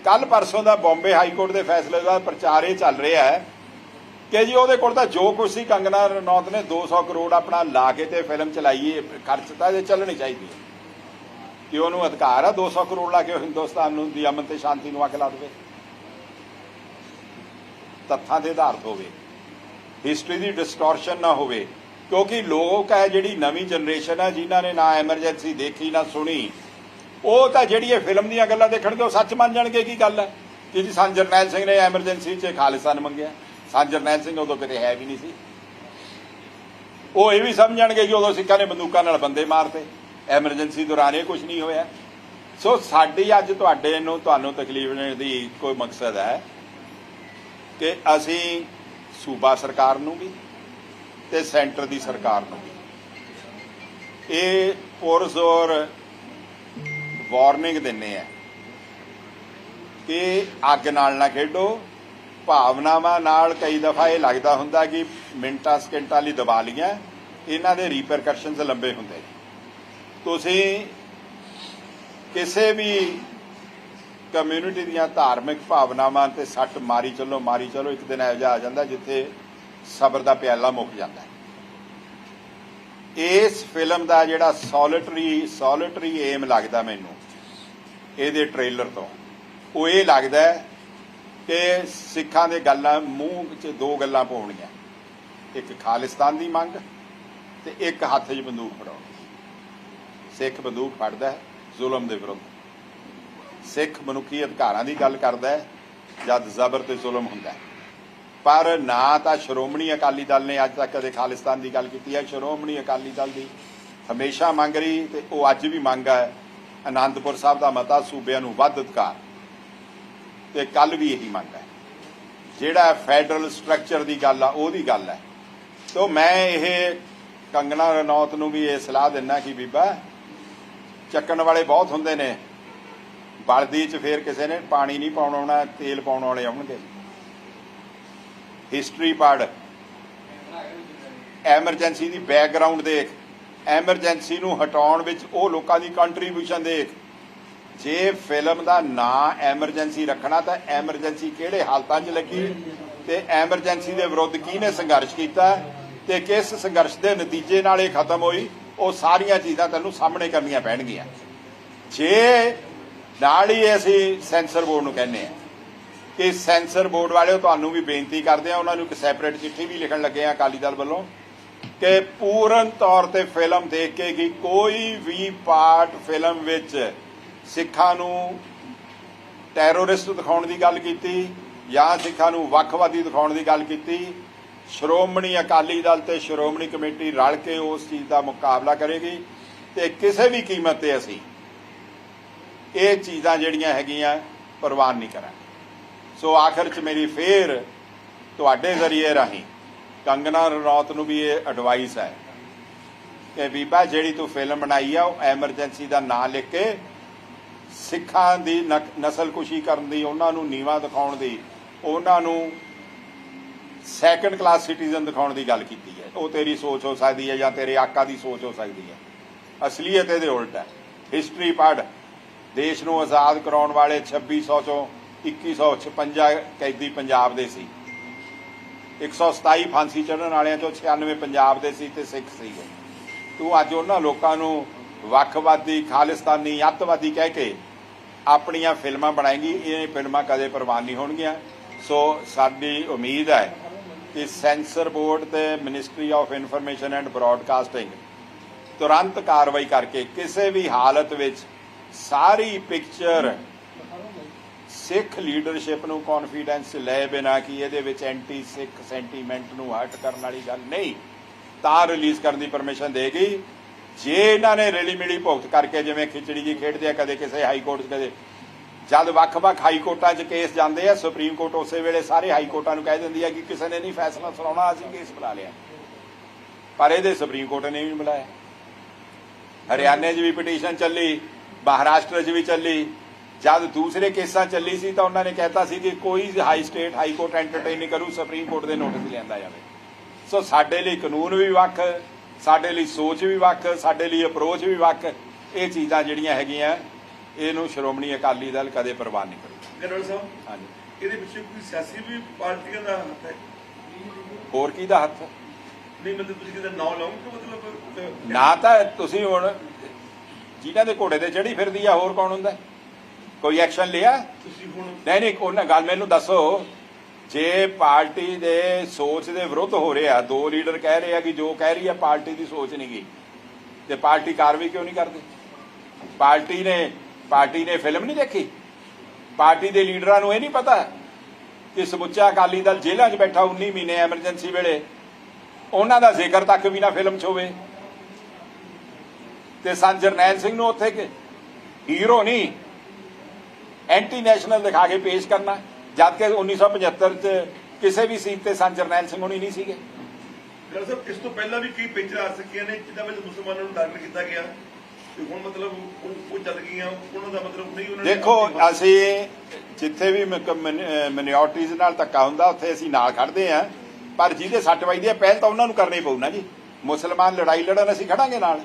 ਕੱਲ ਪਰਸੋਂ ਦਾ ਬੰਬੇ ਹਾਈ ਕੋਰਟ ਦੇ ਫੈਸਲੇ ਦਾ ਪ੍ਰਚਾਰ ਇਹ ਚੱਲ ਰਿਹਾ ਹੈ ਕਿ ਜੀ ਉਹਦੇ ਕੋਲ ਤਾਂ ਜੋ ਕੁਛ ਸੀ, ਕੰਗਨਾ ਰਣੌਤ ਨੇ 200 ਕਰੋੜ ਆਪਣਾ ਲਾ ਕੇ ਤੇ ਫਿਲਮ ਚਲਾਈਏ ਖਰਚਤਾ ਤਾਂ ਚੱਲਣੀ ਚਾਹੀਦੀ ਹੈ। ਕਿ ਉਹਨੂੰ ਅਧਿਕਾਰ ਆ 200 ਕਰੋੜ ਲਾ ਕੇ ਉਹ ਹਿੰਦੁਸਤਾਨ ਨੂੰ, ਦੀ ਅਮਨ ਤੇ ਸ਼ਾਂਤੀ ਨੂੰ ਅੱਗ ਲਾ ਦੇਵੇ। ਤੱਥਾਂ ਦੇ ਆਧਾਰਿਤ ਹੋਵੇ। ਹਿਸਟਰੀ ਦੀ ਡਿਸਟੋਰਸ਼ਨ ਨਾ ਹੋਵੇ। ਕਿਉਂਕਿ ਲੋਕ ਹੈ ਜਿਹੜੀ ਨਵੀਂ ਜਨਰੇਸ਼ਨ ਹੈ, ਜਿਨ੍ਹਾਂ ਨੇ ਨਾ ਐਮਰਜੈਂਸੀ ਦੇਖੀ, ਨਾ ਸੁਣੀ, ਉਹ ਤਾਂ ਜਿਹੜੀ ਇਹ ਫਿਲਮ ਦੀਆਂ ਗੱਲਾਂ ਦੇਖਣਗੇ ਉਹ ਸੱਚ ਮੰਨ ਜਾਣਗੇ, ਕੀ ਗੱਲ ਹੈ? ਕਿ ਜੀ ਸੰਤ ਜਰਨੈਲ ਸਿੰਘ ਨੇ ਐਮਰਜੈਂਸੀ 'ਚ ਖਾਲਿਸਤਾਨ ਮੰਗਿਆ। ਸੰਤ ਜਰਨੈਲ ਸਿੰਘ ਉਦੋਂ ਕਿਤੇ ਹੈ ਵੀ ਨਹੀਂ ਸੀ। ਉਹ ਇਹ ਵੀ ਸਮਝਣਗੇ ਕਿ ਉਦੋਂ ਸਿੱਖਾਂ ਨੇ ਬੰਦੂਕਾਂ ਨਾਲ ਬੰਦੇ ਮਾਰਤੇ। ਐਮਰਜੈਂਸੀ ਦੌਰਾਨ ਇਹ ਕੁਝ ਨਹੀਂ ਹੋਇਆ। ਸੋ ਸਾਡੀ ਅੱਜ ਤੁਹਾਡੇ ਨੂੰ, ਤੁਹਾਨੂੰ ਤਕਲੀਫ ਦੇਣ ਦੀ ਕੋਈ ਮਕਸਦ ਹੈ। ਕਿ ਅਸੀਂ ਸੂਬਾ ਸਰਕਾਰ ਨੂੰ ਵੀ ਤੇ ਸੈਂਟਰ ਦੀ ਸਰਕਾਰ ਨੂੰ ਵੀ। ਇਹ ਪੁਰਜ਼ੋਰ ਵਾਰਨਿੰਗ ਦਿੰਨੇ ਆ ਕਿ ਅੱਗ ਨਾਲ ਨਾ ਖੇਡੋ, ਭਾਵਨਾਵਾਂ ਨਾਲ ਕਈ ਦਫਾ ਇਹ ਲੱਗਦਾ ਹੁੰਦਾ ਕਿ ਮਿੰਟਾਂ, ਸਕਿੰਟਾਂ ਲਈ ਦਬਾ ਲੀਆਂ ਇਹਨਾਂ ਦੇ ਰੀਪਰਕਸ਼ਨਸ ਲੰਬੇ ਹੁੰਦੇ ਤੁਸੀਂ ਕਿਸੇ ਵੀ ਕਮਿਊਨਿਟੀ ਦੀਆਂ ਧਾਰਮਿਕ ਭਾਵਨਾਵਾਂ ਤੇ ਸੱਟ ਮਾਰੀ ਚੱਲੋ ਮਾਰੀ ਚੱਲੋ, ਇੱਕ ਦਿਨ ਇਹੋ ਜਿਹਾ ਆ ਜਾਂਦਾ ਜਿੱਥੇ ਸਬਰ ਦਾ ਪਿਆਲਾ ਮੁੱਕ ਜਾਂਦਾ ਇਸ ਫਿਲਮ ਦਾ ਜਿਹੜਾ ਸੋਲਿਟਰੀ ਸੋਲਿਟਰੀ ਏਮ ਲੱਗਦਾ ਮੈਨੂੰ, ਇਹਦੇ ਟ੍ਰੇਲਰ ਤੋਂ, ਉਹ ਇਹ ਲੱਗਦਾ ਕਿ ਸਿੱਖਾਂ ਦੇ ਗੱਲਾਂ, ਮੂੰਹ ਚ ਦੋ ਗੱਲਾਂ ਪਾਉਣੀਆਂ। ਇੱਕ ਖਾਲਿਸਤਾਨ ਦੀ ਮੰਗ ਤੇ ਇੱਕ ਹੱਥ 'ਚ ਬੰਦੂਕ ਫੜਾਉਣੀ। ਸਿੱਖ ਬੰਦੂਕ ਫੜਦਾ ਜ਼ੁਲਮ ਦੇ ਵਿਰੁੱਧ। ਸਿੱਖ ਮਨੁੱਖੀ ਅਧਿਕਾਰਾਂ ਦੀ ਗੱਲ ਕਰਦਾ ਹੈ, ਜਦ ਜ਼ਬਰ ਤੇ ਜ਼ੁਲਮ ਹੁੰਦਾ ਹੈ। ਪਰ ਨਾ ਤਾਂ ਸ਼੍ਰੋਮਣੀ ਅਕਾਲੀ ਦਲ ਨੇ ਅੱਜ ਤੱਕ ਕਦੇ ਖਾਲਿਸਤਾਨ ਦੀ ਗੱਲ ਕੀਤੀ ਹੈ। ਸ਼੍ਰੋਮਣੀ ਅਕਾਲੀ ਦਲ ਦੀ ਹਮੇਸ਼ਾ ਮੰਗ ਰਹੀ, ਤੇ ਉਹ ਅੱਜ ਵੀ ਮੰਗ ਹੈ ਆਨੰਦਪੁਰ ਸਾਹਿਬ ਦਾ ਮਤਾ ਸੂਬਿਆਂ ਨੂੰ ਵੱਧ ਅਧਿਕਾਰ। ਤੇ ਕੱਲ ਵੀ ਇਹੀ ਮੰਗ ਹੈ। ਜਿਹੜਾ ਫੈਡਰਲ ਸਟਰਕਚਰ ਦੀ ਗੱਲ ਆ, ਉਹਦੀ ਗੱਲ ਹੈ। ਤੋਂ ਮੈਂ ਇਹ ਕੰਗਣਾ ਰਣੌਤ ਨੂੰ ਵੀ ਇਹ ਸਲਾਹ ਦਿੰਦਾ ਕਿ ਬੀਬਾ, ਚੱਕਣ ਵਾਲੇ ਬਹੁਤ ਹੁੰਦੇ ਨੇ। ਬਲਦੀ ਚ ਫੇਰ ਕਿਸੇ ਨੇ ਪਾਣੀ ਨਹੀਂ ਪਾਉਣ ਆਉਣਾ, ਤੇਲ ਪਾਉਣ ਵਾਲੇ ਆਉਣਗੇ। ਹਿਸਟਰੀ ਪੜ੍ਹ। ਐਮਰਜੈਂਸੀ ਦੀ ਬੈਕਗ੍ਰਾਉਂਡ ਦੇਖ। ਐਮਰਜੈਂਸੀ ਨੂੰ ਹਟਾਉਣ ਵਿੱਚ ਉਹ ਲੋਕਾਂ ਦੀ ਕੰਟਰੀਬਿਊਸ਼ਨ ਦੇਖ। ਜੇ ਫਿਲਮ ਦਾ ਨਾਂ ਐਮਰਜੈਂਸੀ ਰੱਖਣਾ ਤਾਂ ਐਮਰਜੈਂਸੀ ਕਿਹੜੇ ਹਾਲਤਾਂ 'ਚ ਲੱਗੀ? ਤੇ ਐਮਰਜੈਂਸੀ ਦੇ ਵਿਰੁੱਧ ਕਿਹਨੇ ਸੰਘਰਸ਼ ਕੀਤਾ? ਤੇ ਕਿਸ ਸੰਘਰਸ਼ ਦੇ ਨਤੀਜੇ ਨਾਲ ਇਹ ਖਤਮ ਹੋਈ? ਉਹ ਸਾਰੀਆਂ ਚੀਜ਼ਾਂ ਤੈਨੂੰ ਸਾਹਮਣੇ ਕਰਨੀਆਂ ਪੈਣਗੀਆਂ। ਜੇ ਨਾਲ ਹੀ ਅਸੀਂ ਸੈਂਸਰ ਬੋਰਡ ਨੂੰ ਕਹਿੰਦੇ ਆ ਕਿ ਸੈਂਸਰ ਬੋਰਡ ਵਾਲਿਓ ਤੁਹਾਨੂੰ ਵੀ ਬੇਨਤੀ ਕਰਦੇ ਆ ਉਹਨਾਂ ਨੂੰ ਇੱਕ ਸੈਪਰੇਟ ਚਿੱਠੀ ਵੀ ਲਿਖਣ ਲੱਗੇ ਆ ਅਕਾਲੀ ਦਲ ਵੱਲੋਂ ਕਿ ਪੂਰਨ ਤੌਰ ਤੇ ਫਿਲਮ ਦੇਖ ਕੇ ਕਿ ਕੋਈ ਵੀ ਪਾਰਟ ਫਿਲਮ ਵਿੱਚ ਸਿੱਖਾਂ ਨੂੰ ਟੈਰੋਰਿਸਟ ਦਿਖਾਉਣ ਦੀ ਗੱਲ ਕੀਤੀ ਜਾਂ ਸਿੱਖਾਂ ਨੂੰ ਵੱਖਵਾਦੀ ਦਿਖਾਉਣ ਦੀ ਗੱਲ ਕੀਤੀ, ਸ਼੍ਰੋਮਣੀ ਅਕਾਲੀ ਦਲ ਤੇ ਸ਼੍ਰੋਮਣੀ ਕਮੇਟੀ ਰਲ ਕੇ ਉਸ ਚੀਜ਼ ਦਾ ਮੁਕਾਬਲਾ ਕਰੇਗੀ ਤੇ ਕਿਸੇ ਵੀ ਕੀਮਤ ਤੇ ਅਸੀਂ ਇਹ ਚੀਜ਼ਾਂ ਜਿਹੜੀਆਂ ਹੈਗੀਆਂ, ਪ੍ਰਵਾਨ ਨਹੀਂ ਕਰਾਂਗੇ। ਸੋ ਆਖਰ ਚ ਮੇਰੀ ਫੇਰ ਤੁਹਾਡੇ ਜ਼ਰੀਏ ਰਾਹੀਂ ਕੰਗਨਾ ਰਣੌਤ ਨੂੰ ਵੀ ਇਹ ਐਡਵਾਈਸ ਹੈ ਕਿ ਬੀਬਾ ਜਿਹੜੀ ਤੂੰ ਫਿਲਮ ਬਣਾਈ ਆ, ਉਹ ਐਮਰਜੈਂਸੀ ਦਾ ਨਾਂ ਲਿਖ ਕੇ ਸਿੱਖਾਂ ਦੀ ਨਕ- ਨਸਲਕੁਸ਼ੀ ਕਰਨ ਦੀ, ਉਹਨਾਂ ਨੂੰ ਨੀਵਾ ਦਿਖਾਉਣ ਦੀ, ਉਹਨਾਂ ਨੂੰ ਸੈਕੰਡ ਕਲਾਸ ਸਿਟੀਜ਼ਨ ਦਿਖਾਉਣ ਦੀ ਗੱਲ ਕੀਤੀ ਹੈ। ਉਹ ਤੇਰੀ ਸੋਚ ਹੋ ਸਕਦੀ ਹੈ ਜਾਂ ਤੇਰੇ ਆਕਾ ਦੀ ਸੋਚ ਹੋ ਸਕਦੀ ਹੈ। ਅਸਲੀਅਤ ਇਹਦੇ ਉਲਟ ਹੈ। ਹਿਸਟਰੀ ਪੜ੍ਹ। ਦੇਸ਼ ਨੂੰ ਆਜ਼ਾਦ ਕਰਾਉਣ ਵਾਲੇ 2600 ਚੋਂ 2156 ਕੈਦੀ ਪੰਜਾਬ ਦੇ ਸੀ। 127 ਫਾਂਸੀ ਚੜਨ ਵਾਲਿਆਂ ਚੋਂ 96 ਪੰਜਾਬ ਦੇ ਸੀ ਤੇ ਸਿੱਖ ਸੀਗੇ ਤੂੰ ਅੱਜ ਉਹਨਾਂ ਲੋਕਾਂ ਨੂੰ ਵੱਖਵਾਦੀ, ਖਾਲਿਸਤਾਨੀ, ਅੱਤਵਾਦੀ ਕਹਿ ਕੇ ਆਪਣੀਆਂ ਫਿਲਮਾਂ ਬਣਾਏਗੀ। ਇਹ ਫਿਲਮਾਂ ਕਦੇ ਪ੍ਰਵਾਨ ਨਹੀਂ ਹੋਣਗੀਆਂ। ਸੋ ਸਾਡੀ ਉਮੀਦ ਹੈ ਕਿ ਸੈਂਸਰ ਬੋਰਡ ਤੇ ministry of information and broadcasting ਤੁਰੰਤ ਕਾਰਵਾਈ ਕਰਕੇ ਕਿਸੇ ਵੀ ਹਾਲਤ ਵਿੱਚ ਸਾਰੀ ਪਿਕਚਰ ਸਿੱਖ ਲੀਡਰਸ਼ਿਪ ਨੂੰ ਕੌਨਫੀਡੈਂਸ ਲੈ ਬਿਨਾ ਕਿ ਇਹਦੇ ਵਿੱਚ ਐਂਟੀ ਸਿੱਖ ਸੈਂਟੀਮੈਂਟ ਨੂੰ ਹਟ ਕਰਨ ਵਾਲੀ ਗੱਲ ਨਹੀਂ। ਤਾਂ ਰਿਲੀਜ਼ ਕਰਨ ਦੀ ਪਰਮਿਸ਼ਨ ਦੇਗੀ ਜੇ ਇਹਨਾਂ ਨੇ ਰੈਲੀ ਮਿਲੀ ਭੁਗਤ ਕਰਕੇ ਜਿਵੇਂ ਖਿਚੜੀ ਜੀ ਖੇਡਦੇ ਆ, ਕਦੇ ਕਿਸੇ ਹਾਈ ਕੋਰਟ 'ਚ, ਕਦੇ ਜਦ ਵੱਖ-ਵੱਖ ਹਾਈ ਕੋਰਟਾਂ 'ਚ ਕੇਸ ਜਾਂਦੇ ਆ, ਸੁਪਰੀਮ ਕੋਰਟ ਉਸੇ ਵੇਲੇ ਸਾਰੇ ਹਾਈ ਕੋਰਟਾਂ ਨੂੰ ਕਹਿ ਦਿੰਦੀ ਆ ਕਿ ਕਿਸੇ ਨੇ ਨਹੀਂ ਫੈਸਲਾ ਸੁਣਾਉਣਾ, ਅਸੀਂ ਕੇਸ ਬੁਲਾ ਲਿਆ। ਪਰ ਇਹਦੇ ਸੁਪਰੀਮ ਕੋਰਟ ਨੇ ਵੀ ਬੁਲਾਇਆ। ਹਰਿਆਣੇ 'ਚ ਵੀ ਪਟੀਸ਼ਨ ਚੱਲੀ। ਮਹਾਰਾਸ਼ਟਰ 'ਚ ਵੀ ਚੱਲੀ ਜਦ ਦੂਸਰੇ ਕੇਸਾਂ ਚੱਲੀ ਸੀ ਤਾਂ ਉਹਨਾਂ ਨੇ ਕਹਿਤਾ ਸੀ ਕਿ ਕੋਈ high state high court entertain ਨਹੀਂ ਕਰੂ ਸੁਪਰੀਮ ਕੋਰਟ ਦੇ ਨੋਟਿਸ ਲਿਆਂਦਾ ਜਾਵੇ। ਸੋ ਸਾਡੇ ਲਈ ਕਾਨੂੰਨ ਵੀ ਵੱਖ ਸਾਡੇ ਲਈ ਸੋਚ ਵੀ ਵੱਖ ਸਾਡੇ ਲਈ ਅਪਰੋਚ ਵੀ ਵੱਖ ਇਹ ਚੀਜ਼ਾਂ ਜਿਹੜੀਆਂ ਹੈਗੀਆਂ ਇਹਨੂੰ ਸ਼੍ਰੋਮਣੀ ਅਕਾਲੀ ਦਲ ਕਦੇ ਪ੍ਰਵਾਨ ਨਹੀਂ ਕਰੇਗਾ। ਜਨਰਲ ਸਾਹਿਬ ਹਾਂਜੀ। ਇਹਦੇ ਪਿੱਛੇ ਕੋਈ ਸਿਆਸੀ ਵੀ ਪਾਰਟੀਆਂ ਦਾ ਹੱਥ ਹੈ? ਹੋਰ ਕੀ ਦਾ ਹੱਥ? ਨਹੀਂ ਮਤਲਬ ਤੁਸੀਂ ਕਿਤੇ ਨਾਂ ਲਾਉਂਗੇ ਮਤਲਬ ਨਾ ਤਾਂ ਤੁਸੀਂ ਹੁਣ ਜਿਨ੍ਹਾਂ ਦੇ ਘੋੜੇ ਤੇ ਚੜੀ ਫਿਰਦੀ ਆ ਹੋਰ ਕੌਣ ਹੁੰਦਾ? ਕੋਈ ਐਕਸ਼ਨ ਲਿਆ? ਨਹੀਂ ਨਹੀਂ ਉਹਨਾਂ ਗੱਲ ਮੈਨੂੰ ਦੱਸੋ। ਜੇ ਪਾਰਟੀ ਦੇ ਸੋਚ ਦੇ ਵਿਰੁੱਧ ਹੋ ਰਿਹਾ ਦੋ ਲੀਡਰ ਕਹਿ ਰਹੇ ਆ ਕਿ ਜੋ ਕਹਿ ਰਹੀ ਹੈ ਪਾਰਟੀ ਦੀ ਸੋਚ ਨਹੀਂ ਗੀ। ਤੇ ਪਾਰਟੀ ਕਾਰਵਾਈ ਕਿਉਂ ਨਹੀਂ ਕਰਦੀ? ਪਾਰਟੀ ਨੇ ਪਾਰਟੀ ਨੇ ਫਿਲਮ ਨਹੀਂ ਦੇਖੀ? ਪਾਰਟੀ ਦੇ ਲੀਡਰਾਂ ਨੂੰ ਇਹ ਨਹੀਂ ਪਤਾ ਕਿ ਸਮੁੱਚਾ ਅਕਾਲੀ ਦਲ ਜੇਲ੍ਹਾਂ 'ਚ ਬੈਠਾ 19 ਮਹੀਨੇ ਐਮਰਜੈਂਸੀ ਵੇਲੇ। ਉਹਨਾਂ ਦਾ ਜ਼ਿਕਰ ਤੱਕ ਵੀ ਨਾ ਫਿਲਮ 'ਚ ਹੋਵੇ। ਤੇ ਸੰਤ ਜਰਨੈਲ ਸਿੰਘ ਨੂੰ ਉੱਥੇ ਕਿ ਹੀਰੋ ਨਹੀਂ ਐਂਟੀ ਨੈਸ਼ਨਲ ਦਿਖਾ ਕੇ ਪੇਸ਼ ਕਰਨਾ। ਜਦ ਕਿ 1975 ਚ ਕਿਸੇ ਵੀ ਸੀਟ ਤੇ ਸੰਤ ਜਰਨੈਲ ਸਿੰਘ ਹੋਣੀ ਨਹੀਂ ਸੀਗੇ। ਸਾਹਿਬ ਇਸ ਤੋਂ ਪਹਿਲਾਂ ਵੀ ਕਈ ਪਿਕਚਰ ਆ ਸਕੀਆਂ ਨੇ ਜਿਨ੍ਹਾਂ ਵਿੱਚ ਮੁਸਲਮਾਨਾਂ ਨੂੰ ਟਾਰਗੇਟ ਕੀਤਾ ਗਿਆ। ਤੇ ਹੁਣ ਮਤਲਬ ਉਹ ਚੱਲ ਗਈਆਂ ਉਹਨਾਂ ਦਾ ਮਤਲਬ ਨਹੀਂ ਉਹਨਾਂ ਦੇਖੋ ਅਸੀਂ ਜਿੱਥੇ ਵੀ ਮਿਨੋਰਟੀਜ਼ ਨਾਲ ਧੱਕਾ ਹੁੰਦਾ ਉੱਥੇ ਅਸੀਂ ਨਾਲ ਖੜਦੇ ਆ ਪਰ ਜਿਹਦੇ ਸੱਟ ਵੱਜਦੀ ਹੈ ਪਹਿਲ ਤਾਂ ਉਹਨਾਂ ਨੂੰ ਕਰਨੀ ਪਊ ਨਾ ਜੀ। ਮੁਸਲਮਾਨ ਲੜਾਈ ਲੜਨ ਅਸੀਂ ਖੜਾਂਗੇ ਨਾਲ।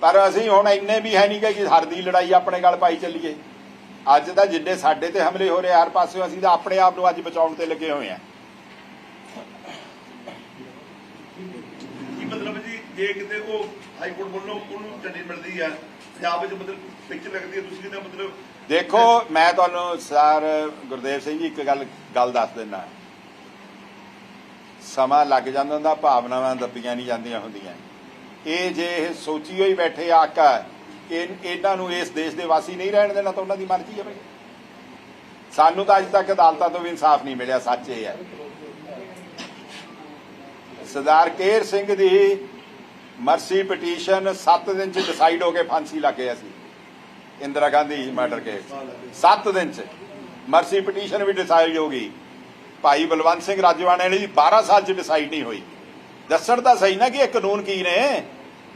ਪਰ ਅਸੀਂ ਹੁਣ ਇੰਨੇ ਵੀ ਹੈ ਨਹੀਂ ਕਿ ਹਰ ਦੀ ਲੜਾਈ ਆਪਣੇ ਗੱਲ ਪਾਈ ਚੱਲੀਏ। ਅੱਜ ਤਾਂ ਜਿੱਡੇ ਸਾਡੇ ਤੇ ਹਮਲੇ ਹੋ ਰਹੇ ਹਰ ਪਾਸਿਓਂ ਅਸੀਂ ਤਾਂ ਆਪਣੇ ਆਪ ਨੂੰ ਅੱਜ ਬਚਾਉਣ ਤੇ ਲੱਗੇ ਹੋਏ ਆ। ਕੀ ਮਤਲਬ ਜੀ ਜੇ ਕਿਤੇ ਉਹ ਹਾਈ ਕੋਰਟ ਵੱਲੋਂ ਉਹਨੂੰ ਚੰਡੀ ਮਿਲਦੀ ਆ ਪੰਜਾਬ ਵਿੱਚ ਮਤਲਬ ਪਿਕਚਰ ਲੱਗਦੀ ਹੈ ਤੁਸੀਂ ਕਿਤੇ ਮਤਲਬ ਦੇਖੋ ਮੈਂ ਤੁਹਾਨੂੰ ਸਰ ਗੁਰਦੇਵ ਸਿੰਘ ਜੀ ਇੱਕ ਗੱਲ ਗੱਲ ਦੱਸ ਦਿੰਦਾ। ਸਮਾਂ ਲੱਗ ਜਾਂਦਾ ਹੁੰਦਾ ਭਾਵਨਾਵਾਂ ਦੱਬੀਆਂ ਨਹੀਂ ਜਾਂਦੀਆਂ ਹੁੰਦੀਆਂ। ਇਹ ਜੇ ਇਹ ਸੋਚੀ ਹੋਈ ਬੈਠੇ ਆਕਾ ਕਿ ਇਹਨਾਂ ਨੂੰ ਇਸ ਦੇਸ਼ ਦੇ ਵਾਸੀ ਨਹੀਂ ਰਹਿਣ ਦੇਣਾ ਤਾਂ ਉਹਨਾਂ ਦੀ ਮਰਜ਼ੀ ਹੈ ਬਈ। ਸਾਨੂੰ ਤਾਂ ਅੱਜ ਤੱਕ ਅਦਾਲਤਾਂ ਤੋਂ ਵੀ ਇਨਸਾਫ ਨਹੀਂ ਮਿਲਿਆ, ਸੱਚ ਇਹ ਹੈ। ਸਰਦਾਰ ਕੇਰ ਸਿੰਘ ਦੀ ਮਰਸੀ ਪਟੀਸ਼ਨ 7 ਦਿਨ ਚ ਡਿਸਾਈਡ ਹੋ ਕੇ ਫਾਂਸੀ ਲੱਗ ਗਿਆ ਸੀ। ਇੰਦਰਾ ਗਾਂਧੀ ਮਰਡਰ ਕੇਸ 7 ਦਿਨ ਚ ਮਰਸੀ ਪਟੀਸ਼ਨ ਵੀ ਡਿਸਾਈਡ ਹੋ ਗਈ। ਭਾਈ ਬਲਵੰਤ ਸਿੰਘ ਰਾਜਵਾਨੇ ਨੇ ਜੀ 12 ਸਾਲ ਚ ਡਿਸਾਈਡ ਨਹੀਂ ਹੋਈ। ਦੱਸਣ ਤਾਂ ਸਹੀ ਨਾ ਕਿ ਇਹ ਕਾਨੂੰਨ ਕੀ ਨੇ।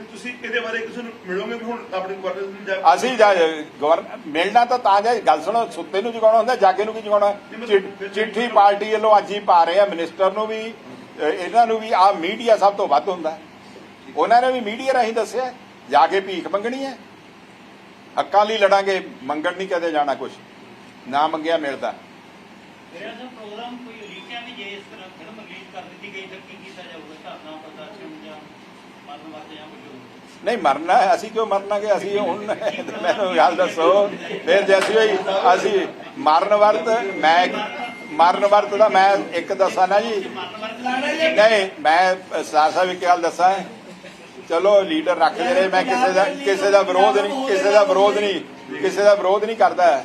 ਤੁਸੀਂ ਇਹਦੇ ਬਾਰੇ ਕਿਸੇ ਨੂੰ ਮਿਲੋਗੇ ਵੀ ਹੁਣ ਆਪਣੇ ਗਵਰਨਰ ਨੂੰ ਜਾ ਅਸੀਂ ਜਾ ਗਵਰਨ ਮਿਲਣਾ ਤਾਂ ਤਾਂ ਜੇ ਗੱਲ ਸੁਣੋ ਸੁੱਤੇ ਨੂੰ ਜਗਾਉਣਾ ਹੁੰਦਾ ਜਾਗੇ ਨੂੰ ਕੀ ਜਗਾਉਣਾ? ਚਿ- ਚਿੱਠੀ ਪਾਰਟੀ ਵੱਲੋਂ ਅੱਜ ਹੀ ਪਾ ਰਹੇ ਆ ਮਿਨਿਸਟਰ ਨੂੰ ਵੀ ਅ, ਇਹਨਾਂ ਨੂੰ ਵੀ ਆ ਮੀਡੀਆ ਸਭ ਤੋਂ ਵੱਧ ਹੁੰਦਾ। ਉਹਨਾਂ ਨੇ ਵੀ ਮੀਡੀਆ ਰਾਹੀਂ ਦੱਸਿਆ ਜਾ ਕੇ ਭੀਖ ਮੰਗਣੀ ਹੈ। ਹੱਕਾਂ ਲਈ ਲੜਾਂਗੇ ਮੰਗਣ ਨਹੀਂ ਕਦੇ ਜਾਣਾ ਕੁਝ ਨਾ ਮੰਗਿਆ ਮਿਲਦਾ। ਮੇਰਾ ਤਾਂ ਪ੍ਰੋਗਰਾਮ ਕੋਈ ਲਿਖਿਆ ਵੀ ਜੇ ਇਸ ਤਰ੍ਹਾਂ ਫਿਲਮ ਰਿਲੀਜ਼ ਕਰ ਦਿੱਤੀ ਗਈ ਤਾਂ ਕੀ ਕੀਤਾ ਜਾਊਗਾ ਧਰਨਾ ਪ੍ਰਦਰਸ਼ਨ ਜਾਂ ਮਰਨ ਵਰਤ ਜਾਂ ਕੁਝ ਹੋਰ ਨਹੀਂ, ਮਰਨਾ ਹੈ, ਅਸੀਂ ਕਿਉਂ ਮਰਨਾਗੇ? ਅਸੀਂ ਹੁਣ ਮੈਨੂੰ ਗੱਲ ਦੱਸੋ। ਫਿਰ ਜੇ ਅਸੀਂ ਹੋਈ, ਅਸੀਂ ਮਰਨ ਵਰਤ, ਮੈਂ ਮਰਨ ਵਰਤ ਦਾ ਮੈਂ ਇੱਕ ਦੱਸਾਂ ਨਾ ਜੀ। ਨਹੀਂ, ਮੈਂ ਸਰਦਾਰ ਸਾਹਿਬ ਗੱਲ ਦੱਸਾਂ। ਚਲੋ, ਲੀਡਰ ਰੱਖਦੇ ਨੇ, ਮੈਂ ਕਿਸੇ ਦਾ ਕਿਸੇ ਦਾ ਵਿਰੋਧ ਨਹੀਂ, ਕਿਸੇ ਦਾ ਵਿਰੋਧ ਨਹੀਂ, ਕਿਸੇ ਦਾ ਵਿਰੋਧ ਨਹੀਂ ਕਰਦਾ।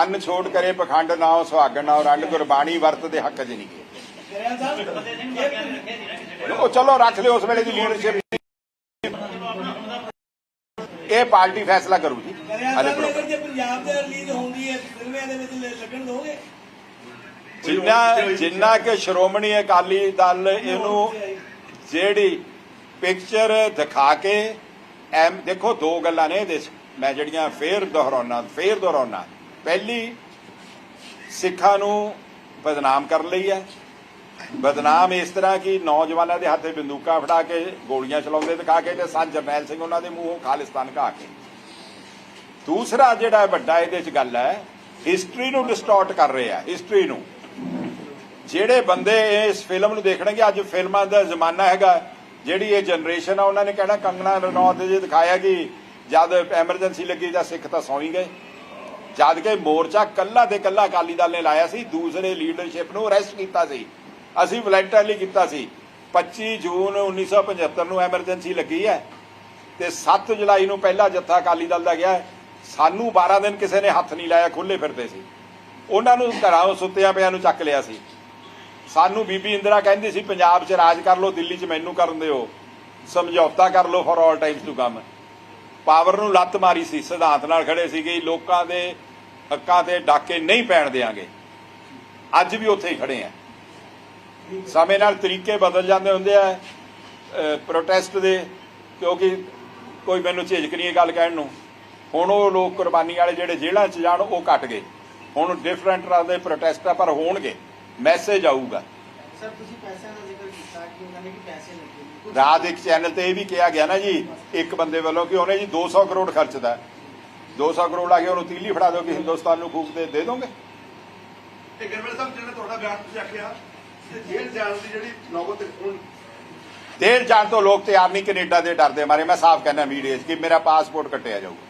ਅੰਨ ਛੋੜ ਕਰੇ, ਪਖੰਡ ਨਾਉ ਸੁਹਾਗਣ ਨਾਉ ਰੰਡ ਗੁਰਬਾਣੀ ਵਰਤ ਦੇ ਹੱਕ 'ਚ ਨਹੀਂ ਉਹ ਚਲੋ, ਰੱਖ ਲਿਓ ਉਸ ਵੇਲੇ ਦੀ ਲੀਡਰਸ਼ਿਪ ਇਹ ਪਾਰਟੀ ਫੈਸਲਾ ਕਰੂ ਜੀ। ਹਾਲੇ। ਅਗਰ ਜੇ ਪੰਜਾਬ ਦੇ ਰਿਲੀਜ਼ ਹੁੰਦੀ ਹੈ ਫਿਲਮਾਂ ਦੇ ਵਿੱਚ ਲੱਗਣ ਦੋਗੇ? ਜਿੰਨਾ ਜਿੰਨਾ ਕਿ ਸ਼੍ਰੋਮਣੀ ਅਕਾਲੀ ਦਲ ਇਹਨੂੰ ਜਿਹੜੀ ਪਿਕਚਰ ਦਿਖਾ ਕੇ ਐਮ ਦੇਖੋ ਦੋ ਗੱਲਾਂ ਨੇ ਇਹਦੇ ਮੈਂ ਜਿਹੜੀਆਂ ਫੇਰ ਦੁਹਰਾਉਣਾ ਫੇਰ ਦੁਹਰਾਉਣਾ। ਪਹਿਲੀ ਸਿੱਖਾਂ ਨੂੰ ਬਦਨਾਮ ਕਰਨ ਲਈ ਹੈ। ਬਦਨਾਮ ਇਸ ਤਰ੍ਹਾਂ ਕਿ ਨੌਜਵਾਨਾਂ ਦੇ ਹੱਥੇ ਬੰਦੂਕਾਂ ਫੜਾ ਕੇ ਗੋਲੀਆਂ ਚਲਾਉਂਦੇ ਦਿਖਾ ਕੇ ਤੇ ਸੰਤ ਜਰਨੈਲ ਸਿੰਘ ਉਹਨਾਂ ਦੇ ਮੂੰਹੋਂ ਖਾਲਿਸਤਾਨ ਕਹਾ ਕੇ। ਦੂਸਰਾ ਜਿਹੜਾ ਵੱਡਾ ਇਹਦੇ 'ਚ ਗੱਲ ਹੈ ਹਿਸਟਰੀ ਨੂੰ ਡਿਸਟੋਰਟ ਕਰ ਰਹੇ ਹਿਸਟਰੀ ਨੂੰ। ਜਿਹੜੇ ਬੰਦੇ ਇਸ ਫਿਲਮ ਨੂੰ ਦੇਖਣਗੇ, ਅੱਜ ਫਿਲਮਾਂ ਦਾ ਜ਼ਮਾਨਾ ਹੈਗਾ, ਜਿਹੜੀ ਇਹ ਜਨਰੇਸ਼ਨ ਆ, ਉਹਨਾਂ ਨੇ ਕਹਿਣਾ ਕੰਗਣਾ ਰਣੌਤ ਦੇ ਜੇ ਦਿਖਾਇਆ ਕਿ ਜਦ ਐਮਰਜੈਂਸੀ ਲੱਗੀ ਤਾਂ ਸਿੱਖ ਤਾਂ ਸੌਂ ਹੀ ਗਏ। ਜਦ ਕਿ ਮੋਰਚਾ ਕੱਲਾ ਤੇ ਕੱਲਾ ਅਕਾਲੀ ਦਲ ਨੇ ਲਾਇਆ ਸੀ, ਦੂਸਰੇ ਲੀਡਰਸ਼ਿਪ ਨੂੰ ਅਰੈਸਟ ਕੀਤਾ ਸੀ। ਅਸੀਂ ਵਲੰਟਰਲੀ ਕੀਤਾ ਸੀ। 25 ਜੂਨ 1975 ਨੂੰ ਐਮਰਜੈਂਸੀ ਲੱਗੀ ਹੈ ਤੇ 7 ਜੁਲਾਈ ਨੂੰ ਪਹਿਲਾ ਜੱਥਾ ਅਕਾਲੀ ਦਲ ਦਾ ਗਿਆ ਸਾਨੂੰ 12 ਦਿਨ ਕਿਸੇ ਨੇ ਹੱਥ ਨਹੀਂ ਲਾਇਆ ਖੁੱਲੇ ਫਿਰਦੇ ਸੀ। ਉਹਨਾਂ ਨੂੰ ਘਰਾਂ ਸੁੱਤਿਆਂ ਪਿਆਂ ਨੂੰ ਚੱਕ ਲਿਆ ਸੀ। ਸਾਨੂੰ ਬੀਬੀ ਇੰਦਰਾ ਕਹਿੰਦੀ ਸੀ, ਪੰਜਾਬ 'ਚ ਰਾਜ ਕਰ ਲਓ, ਦਿੱਲੀ 'ਚ ਮੈਨੂੰ ਕਰਨ ਦਿਓ। ਸਮਝੌਤਾ ਕਰ ਲਓ for all times to come power ਨੂੰ ਲੱਤ ਮਾਰੀ ਸੀ, ਸਿਧਾਂਤ ਨਾਲ ਖੜੇ ਸੀਗੇ, ਲੋਕਾਂ ਦੇ ਹੱਕਾਂ ਤੇ ਡਾਕੇ ਨਹੀਂ ਪੈਣ ਦੇਾਂਗੇ ਅੱਜ ਵੀ ਉੱਥੇ ਹੀ ਖੜੇ ਆ। ਸਮੇਂ ਨਾਲ ਤਰੀਕੇ ਬਦਲ ਜਾਂਦੇ ਹੁੰਦੇ ਆ ਪ੍ਰੋਟੈਸਟ ਦੇ ਕਿਉਂਕਿ ਕੋਈ ਮੈਨੂੰ ਝਿਜਕ ਨਹੀਂ ਇਹ ਗੱਲ ਕਹਿਣ ਨੂੰ। ਹੁਣ ਉਹ ਲੋਕ ਕੁਰਬਾਨੀ ਵਾਲੇ ਜਿਹੜੇ ਜੇਲ੍ਹਾਂ 'ਚ ਜਾਣ ਉਹ ਘਟ ਗਏ। ਹੁਣ ਡਿਫਰੈਂਟ ਤਰ੍ਹਾਂ ਦੇ ਪ੍ਰੋਟੈਸਟ ਆ ਪਰ ਹੋਣਗੇ। ਮੈਸੇਜ ਆਊਗਾ। ਸਰ ਤੁਸੀਂ ਪੈਸਿਆਂ ਦਾ ਜ਼ਿਕਰ ਕੀਤਾ ਕਿ ਉਹਨਾਂ ਨੇ ਕਿ ਪੈਸੇ ਲੱਗੇ ਰਾਤ ਇੱਕ ਚੈਨਲ ਤੇ ਇਹ ਵੀ ਕਿਹਾ ਗਿਆ ਨਾ ਜੀ ਇੱਕ ਬੰਦੇ ਵੱਲੋਂ ਕਿ ਉਹਨੇ ਜੀ 200 ਕਰੋੜ ਖਰਚਦਾ। ਹੈ। 200 ਕਰੋੜ ਆ ਕੇ ਉਹਨੂੰ ਤੀਲੀ ਫੜਾ ਦਿਓ ਕਿ ਹਿੰਦੁਸਤਾਨ ਨੂੰ ਫੂਕ ਦੇ ਦੇ ਦੋਗੇ? ਇਹ ਗਰਮੇਲ ਸਾਹਿਬ ਜਿਹੜਾ ਤੁਹਾਡਾ ਬਿਆਨ ਤੁਸੀਂ ਆਖਿਆ ਤੇ ਜੇਲ੍ਹ ਜਾਣ ਦੀ ਜਿਹੜੀ ਨੌਬਤ ਹੁਣ ਦੇਰ ਜਾਣ ਤੋਂ ਲੋਕ ਤਿਆਰ ਨਹੀਂ ਕੈਨੇਡਾ ਦੇ ਡਰਦੇ ਮਾਰੇ ਮੈਂ ਸਾਫ਼ ਕਹਿੰਦਾ ਮੀਡੀਆ 'ਚ ਕਿ ਮੇਰਾ ਪਾਸਪੋਰਟ ਕੱਟਿਆ ਜਾਊਗਾ।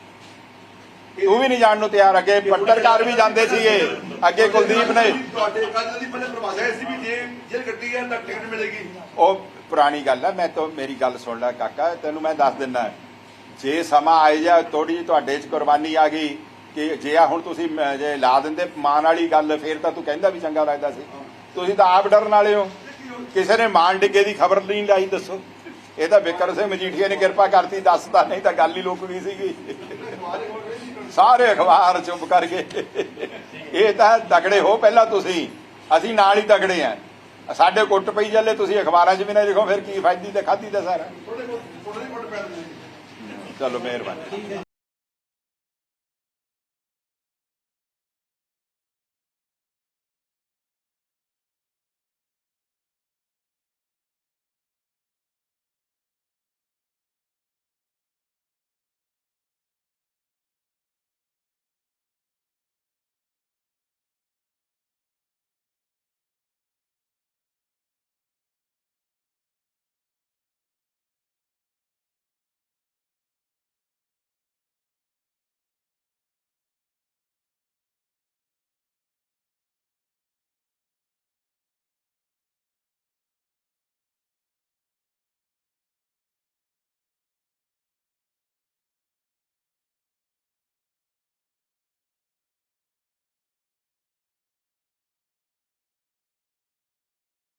ਤੂੰ ਵੀ ਨਹੀਂ ਜਾਣ ਨੂੰ ਤਿਆਰ ਅੱਗੇ ਪੱਤਰਕਾਰ ਵੀ ਜਾਂਦੇ ਸੀਗੇ। ਅੱਗੇ ਕੁਲਦੀਪ ਨੇ। ਤੁਹਾਡੇ ਕੱਲ ਦੀ ਪਹਿਲੇ ਪ੍ਰਭਾਸ਼ਾ ਇਹ ਸੀ ਵੀ ਜੇ ਜੇਲ੍ਹ ਕੱਟੀ ਗਿਆ ਤਾਂ ਟਿਕਟ ਮਿਲੇਗੀ। ਉਹ ਪੁਰਾਣੀ ਗੱਲ ਹੈ ਮੈਂ ਤਾਂ ਮੇਰੀ ਗੱਲ ਸੁਣ ਲੈ ਕਾਕਾ ਤੈਨੂੰ ਮੈਂ ਦੱਸ ਦਿੰਦਾ। ਜੇ ਸਮਾਂ ਆਏ ਜਾ ਥੋੜੀ ਤੁਹਾਡੇ 'ਚ ਕੁਰਬਾਨੀ ਆ ਗਈ ਕਿ ਜੇ ਆ ਹੁਣ ਤੁਸੀਂ ਜੇ ਲਾ ਦਿੰਦੇ ਮਾਨ ਵਾਲੀ ਗੱਲ ਫੇਰ ਤਾਂ ਤੂੰ ਕਹਿੰਦਾ ਵੀ ਚੰਗਾ ਲੱਗਦਾ ਸੀ। ਤੁਸੀਂ ਤਾਂ ਆਪ ਡਰਨ ਵਾਲੇ ਹੋ। ਕਿਸੇ ਨੇ ਮਾਨ ਡਿੱਗੇ ਦੀ ਖਬਰ ਨਹੀਂ ਲਾਈ ਦੱਸੋ। ਇਹ ਤਾਂ ਬਿਕਰ ਸਿੰਘ ਮਜੀਠੀਆ ਨੇ ਕਿਰਪਾ ਕਰਤੀ ਦੱਸਤਾ ਨਹੀਂ ਤਾਂ ਗੱਲ ਹੀ ਲੁਕ ਗਈ ਸੀਗੀ। ਸਾਰੇ ਅਖਬਾਰ ਚੁੱਪ ਕਰ ਗਏ। ਇਹ ਤਾਂ ਤਗੜੇ ਹੋ ਪਹਿਲਾਂ ਤੁਸੀਂ। ਅਸੀਂ ਨਾਲ ਹੀ ਤਗੜੇ ਆ। ਸਾਡੇ ਕੁੱਟ ਪਈ ਚੱਲੇ ਤੁਸੀਂ ਅਖਬਾਰਾਂ 'ਚ ਵੀ ਨਾ ਲਿਖੋ ਫਿਰ ਕੀ ਫਾਇਦੀ ਤੇ ਖਾਦੀ ਤੇ ਸਾਰਾ। ਚਲੋ ਮਿਹਰਬਾਨੀ।